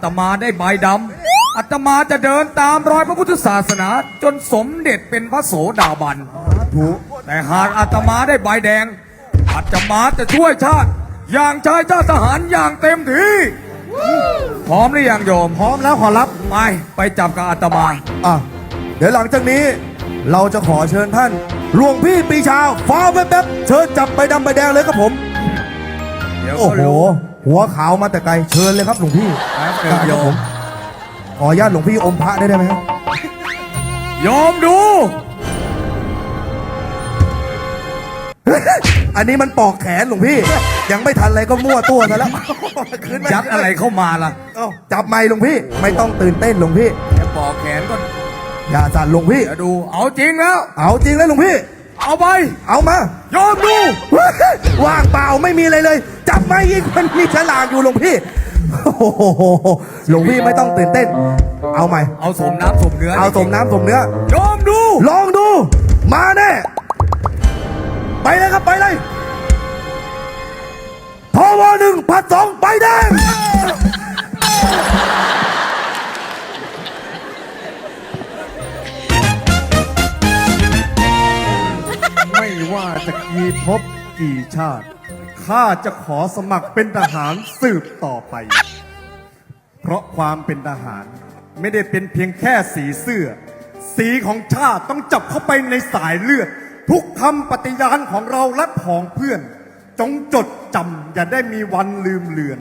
อาตมาได้ใบดำอาตมาจะเดินตามรอยพระพุทธศาสนา จนสมเด็จเป็นพระโสดาบัน ถูกแต่หากอาตมาได้ใบแดง อาตมาจะช่วยชาติ อย่างชายชาติทหารอย่างเต็มที่ พร้อมหรือยังโยม พร้อมแล้วขอรับ ไป ไปจับกับอาตมา อะ เดี๋ยวหลังจากนี้เราจะขอเชิญท่านหลวงพี่ปีชาฟ้าแป๊บๆเชิญจับใบดำใบแดงเลยครับผม เดี๋ยวโอ้ก็โห รู้ หัวขาวมาแต่ไกลเชิญเลยครับหลวงพี่ครับเชิญโยม ขออนุญาตหลวงพี่อมพระได้ไหมครับโยมดู อันนี้มันปอกแขนหลวงพี่ ยังไม่ทันอะไรก็มั่วตัวซะแล้วคืนม่ยัดอะไรเข้ามาล่ะเอ้าจับไม้หลวงพี่ ไม่ต้องตื่นเต้นหลวงพี่แค่ปอกแขนก็อย่าสั่นหลวงพี่เดี๋ยวดู เอาจริงแล้ว เอาจริงเลยหลวงพี่ เอาไป เอามาโยมดู ว่างเปล่าไม่มีอะไรเลย จับไม้อีกมันมีฉลากอยู่หลวงพี่โอ้โหหลวงพี่ไม่ต้องตื่นเต้น เอาใหม่ เอาสมน้ำสมเนื้อเอาสมน้ำสมเนื้อโยมดู ลองดู มาแน่ ไปเลยครับไปเลยทวหนึ่งพัดสองไปแดงไม่ว่าจะกี่ภพกี่ชาติ ข้าจะขอสมัครเป็นทหารสืบต่อไป เพราะความเป็นทหารไม่ได้เป็นเพียงแค่สีเสื้อ สีของชาติต้องจับเข้าไปในสายเลือด ทุกคำปฏิญาณของเราและผองเพื่อน จงจดจำอย่าได้มีวันลืมเลือน